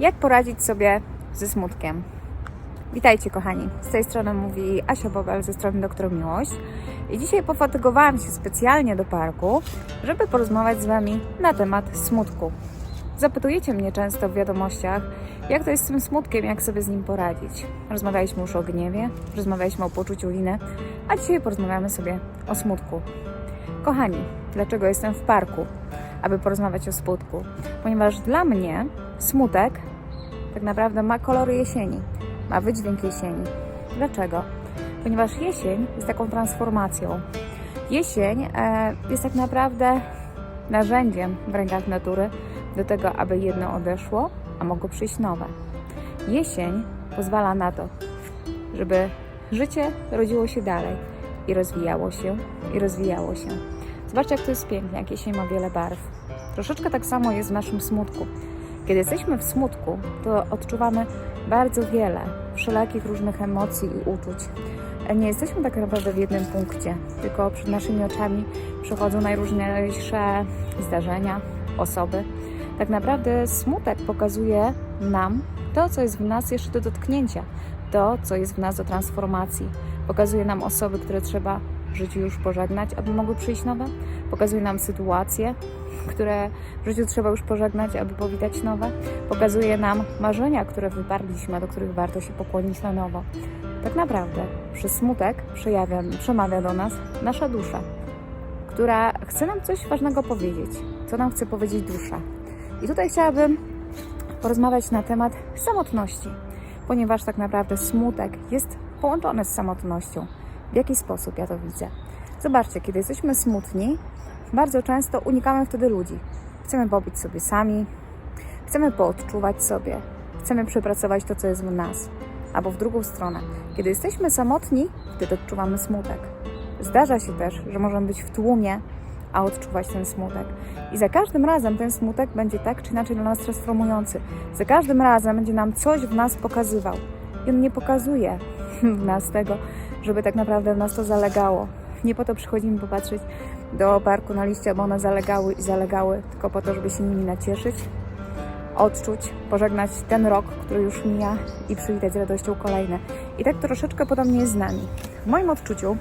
Jak poradzić sobie ze smutkiem? Witajcie kochani, z tej strony mówi Asia Bobel ze strony Doktor Miłość i dzisiaj pofatygowałam się specjalnie do parku, żeby porozmawiać z Wami na temat smutku. Zapytujecie mnie często w wiadomościach, jak to jest z tym smutkiem, jak sobie z nim poradzić. Rozmawialiśmy już o gniewie, rozmawialiśmy o poczuciu winy, a dzisiaj porozmawiamy sobie o smutku. Kochani, dlaczego jestem w parku, aby porozmawiać o smutku? Ponieważ dla mnie smutek tak naprawdę ma kolory jesieni, ma wydźwięk jesieni. Dlaczego? Ponieważ jesień jest taką transformacją. Jesień e, jest tak naprawdę narzędziem w rękach natury do tego, aby jedno odeszło, a mogło przyjść nowe. Jesień pozwala na to, żeby życie rodziło się dalej i rozwijało się, i rozwijało się. Zobaczcie, jak to jest pięknie, jak jesień ma wiele barw. Troszeczkę tak samo jest w naszym smutku. Kiedy jesteśmy w smutku, to odczuwamy bardzo wiele wszelakich różnych emocji i uczuć. Nie jesteśmy tak naprawdę w jednym punkcie, tylko przed naszymi oczami przechodzą najróżniejsze zdarzenia, osoby. Tak naprawdę smutek pokazuje nam to, co jest w nas jeszcze do dotknięcia, to, co jest w nas do transformacji. Pokazuje nam osoby, które trzeba w życiu już pożegnać, aby mogły przyjść nowe. Pokazuje nam sytuacje, które w życiu trzeba już pożegnać, aby powitać nowe. Pokazuje nam marzenia, które wyparliśmy, do których warto się pokłonić na nowo. Tak naprawdę przez smutek przejawia, przemawia do nas nasza dusza, która chce nam coś ważnego powiedzieć. Co nam chce powiedzieć dusza? I tutaj chciałabym porozmawiać na temat samotności, ponieważ tak naprawdę smutek jest połączony z samotnością. W jaki sposób ja to widzę? Zobaczcie, kiedy jesteśmy smutni, bardzo często unikamy wtedy ludzi. Chcemy pobyć sobie sami, chcemy poodczuwać sobie, chcemy przepracować to, co jest w nas. Albo w drugą stronę, kiedy jesteśmy samotni, wtedy odczuwamy smutek. Zdarza się też, że możemy być w tłumie, a odczuwać ten smutek. I za każdym razem ten smutek będzie tak czy inaczej dla nas transformujący. Za każdym razem będzie nam coś w nas pokazywał. I on nie pokazuje w nas tego, żeby tak naprawdę w nas to zalegało. Nie po to przychodzimy popatrzeć do parku na liście, bo one zalegały i zalegały, tylko po to, żeby się nimi nacieszyć, odczuć, pożegnać ten rok, który już mija i przywitać z radością kolejne. I tak troszeczkę podobnie jest z nami. W moim odczuciu,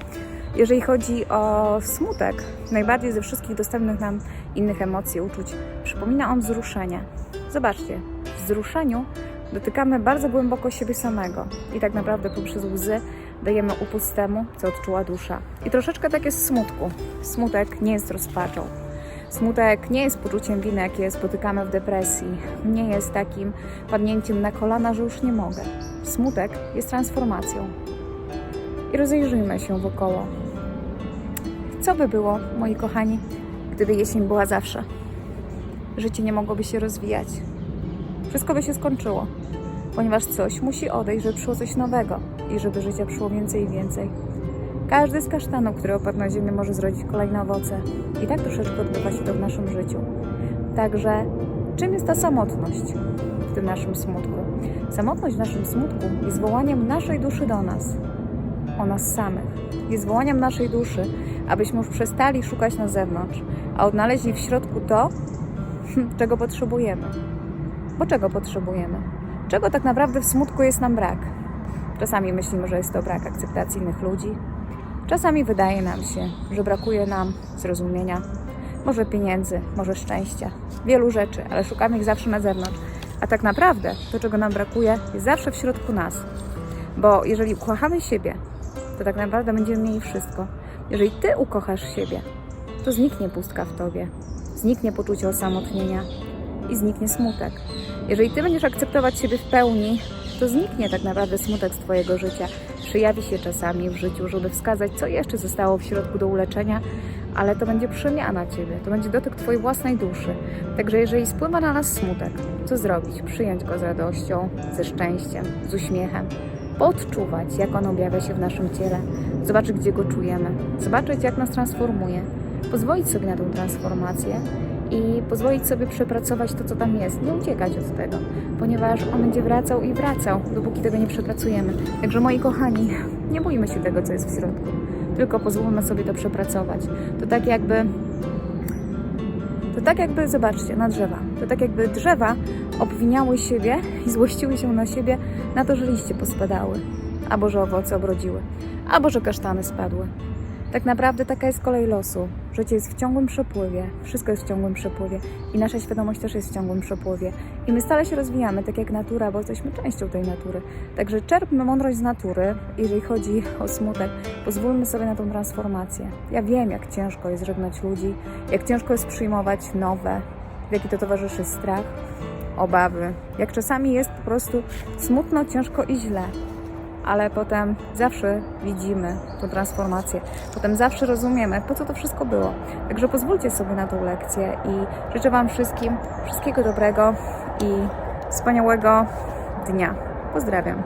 jeżeli chodzi o smutek, najbardziej ze wszystkich dostępnych nam innych emocji, uczuć, przypomina on wzruszenie. Zobaczcie, w wzruszeniu dotykamy bardzo głęboko siebie samego i tak naprawdę poprzez łzy dajemy upust temu, co odczuła dusza. I troszeczkę tak jest smutku. Smutek nie jest rozpaczą. Smutek nie jest poczuciem winy, jakie spotykamy w depresji. Nie jest takim padnięciem na kolana, że już nie mogę. Smutek jest transformacją. I rozejrzyjmy się wokoło. Co by było, moi kochani, gdyby jesień była zawsze? Życie nie mogłoby się rozwijać. Wszystko by się skończyło, ponieważ coś musi odejść, żeby przyszło coś nowego i żeby życia przyszło więcej i więcej. Każdy z kasztanów, który opadł na ziemię, może zrodzić kolejne owoce. I tak troszeczkę odbywa się to w naszym życiu. Także czym jest ta samotność w tym naszym smutku? Samotność w naszym smutku jest wołaniem naszej duszy do nas, o nas samych. Jest wołaniem naszej duszy, abyśmy już przestali szukać na zewnątrz, a odnaleźli w środku to, czego potrzebujemy. Bo czego potrzebujemy? Czego tak naprawdę w smutku jest nam brak? Czasami myślimy, że jest to brak akceptacji innych ludzi. Czasami wydaje nam się, że brakuje nam zrozumienia, może pieniędzy, może szczęścia, wielu rzeczy, ale szukamy ich zawsze na zewnątrz. A tak naprawdę to, czego nam brakuje, jest zawsze w środku nas. Bo jeżeli ukochamy siebie, to tak naprawdę będziemy mieli wszystko. Jeżeli ty ukochasz siebie, to zniknie pustka w tobie, zniknie poczucie osamotnienia i zniknie smutek. Jeżeli ty będziesz akceptować siebie w pełni, to zniknie tak naprawdę smutek z twojego życia. Przyjawi się czasami w życiu, żeby wskazać, co jeszcze zostało w środku do uleczenia, ale to będzie przemiana ciebie, to będzie dotyk twojej własnej duszy. Także jeżeli spływa na nas smutek, co zrobić? Przyjąć go z radością, ze szczęściem, z uśmiechem, podczuwać, jak on objawia się w naszym ciele, zobaczyć, gdzie go czujemy, zobaczyć, jak nas transformuje, pozwolić sobie na tą transformację i pozwolić sobie przepracować to, co tam jest, nie uciekać od tego, ponieważ on będzie wracał i wracał, dopóki tego nie przepracujemy. Także moi kochani, nie bójmy się tego, co jest w środku, tylko pozwólmy sobie to przepracować. To tak jakby to tak jakby, zobaczcie, na drzewa. To tak jakby drzewa obwiniały siebie i złościły się na siebie na to, że liście pospadały, albo że owoce obrodziły, albo że kasztany spadły. Tak naprawdę taka jest kolej losu. Życie jest w ciągłym przepływie, wszystko jest w ciągłym przepływie i nasza świadomość też jest w ciągłym przepływie. I my stale się rozwijamy, tak jak natura, bo jesteśmy częścią tej natury. Także czerpmy mądrość z natury, jeżeli chodzi o smutek. Pozwólmy sobie na tą transformację. Ja wiem, jak ciężko jest żegnać ludzi, jak ciężko jest przyjmować nowe, w jaki to towarzyszy strach, obawy. Jak czasami jest po prostu smutno, ciężko i źle ale potem zawsze widzimy tą transformację. Potem zawsze rozumiemy, po co to wszystko było. Także pozwólcie sobie na tą lekcję i życzę Wam wszystkim wszystkiego dobrego i wspaniałego dnia. Pozdrawiam.